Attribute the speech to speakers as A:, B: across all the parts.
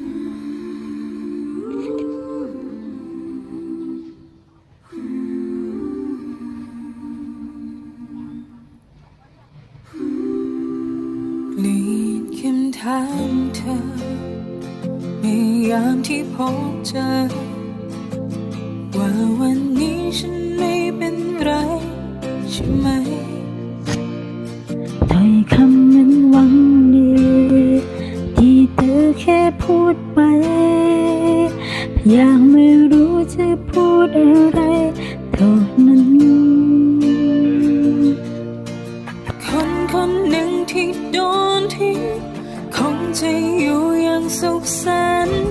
A: เลีดคำถามเธอในยามที่พบเจอ ว่าวันนี้ฉันไม่เป็นไรใช่ไหม
B: ยากไม่รู้จะพูดอะไรเท่านั้น
A: คนคนหนึ่งที่โดนทิ้ง คงจะอยู่อย่างสุขสันต์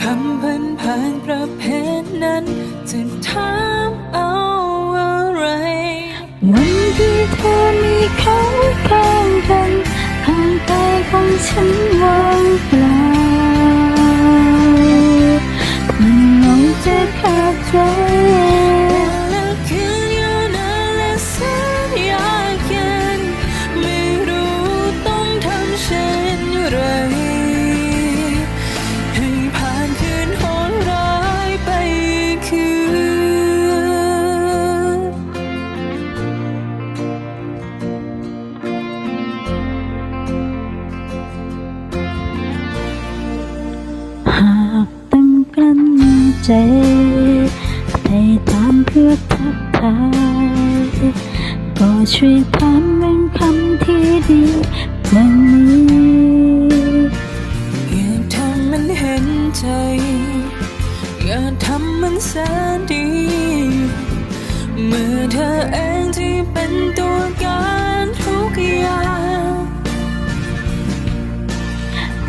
A: คำพันผ่านประเพณนั้นจะถามเอาอะไร
B: วันที่เธอมีเขาข้างกันห่างกายของฉันว่างเปล่า ใจ
A: ให้
B: ตามเพื่อทักทายก็ช่วยผ่านเป็นคำที่ดีวันนี้
A: อย่าทำมันเห็นใจ อย่าทำมันแสนดี เมื่อเธอเองที่เป็นตัวการทุกอย่าง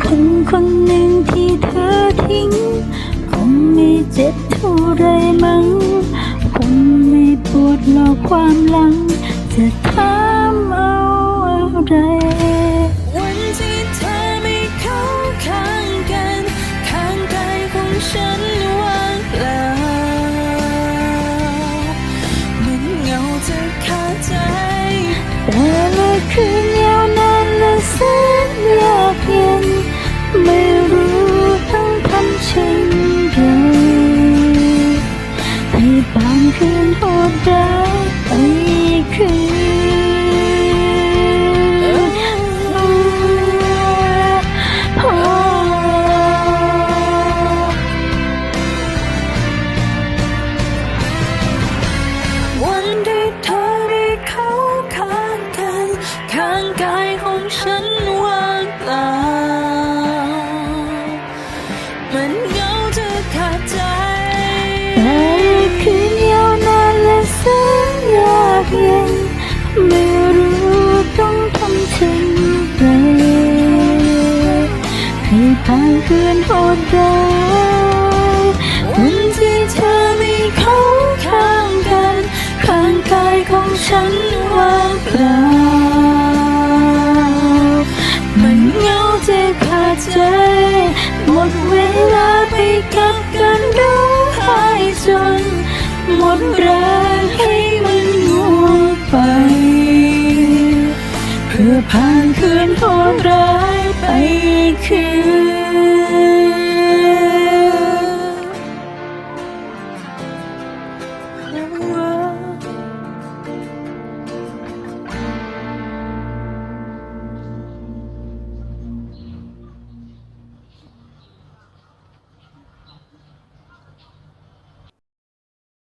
B: คนคนหนึ่งที่เธอทิ้ง เจ็บเท่าไรมั้งคงไม่ปวดหรอกความหลังจะ
A: ท้า
B: คืนโหดร้ายไปคืน
A: เย็น
B: ไม่รู้ต้องทำเช่นไรให้ผ่านคืนโหดร้ายวันที่เธอมีเขาข้างกันข้างกายของฉันว่างเปล่ามันเหงาจะขาดใจ หมดเวลาไปกับการร้องไห้จนหมดแรง คืนโหดร้ายไปคืน